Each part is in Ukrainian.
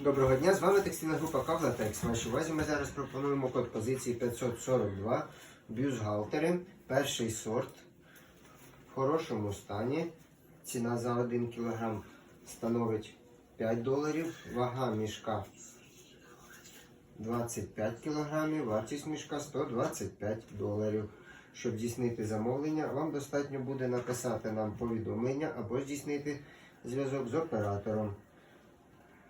Доброго дня, з вами текстильна група Кавлатекс. Вашій увазі ми зараз пропонуємо код позиції 542 бюстгальтери. Перший сорт в хорошому стані. Ціна за 1 кг становить 5 доларів. Вага мішка 25 кг, вартість мішка 125 доларів. Щоб здійснити замовлення, вам достатньо буде написати нам повідомлення або здійснити зв'язок з оператором.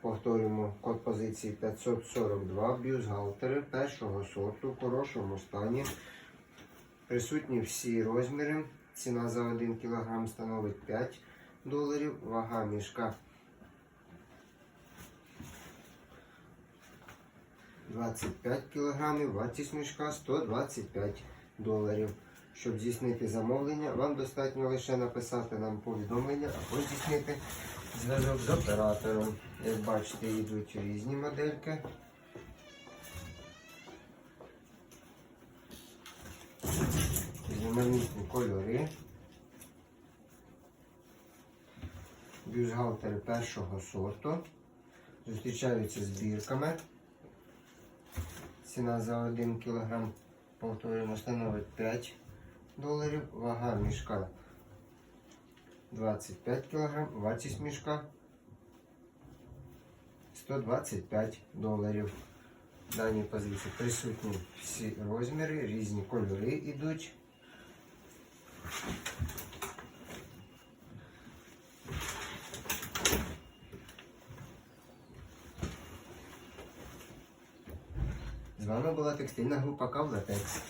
Повторюємо код позиції 542 бюстгальтери першого сорту в хорошому стані. Присутні всі розміри. Ціна за 1 кг становить 5 доларів. Вага мішка 25 кг. Вартість мішка 125 доларів. Щоб здійснити замовлення, вам достатньо лише написати нам повідомлення або здійснити зв'язок з оператором. Як бачите, йдуть різні модельки. Різноманітні кольори. Бюстгальтери першого сорту. Зустрічаються збірками. Ціна за 1 кг, повторюємо, становить 5 доларів. Вага мішка 25 кг, вартість мішка 125 доларів. В даній позиції присутні всі розміри, різні кольори йдуть. З вами була текстильна група Кавлатекс.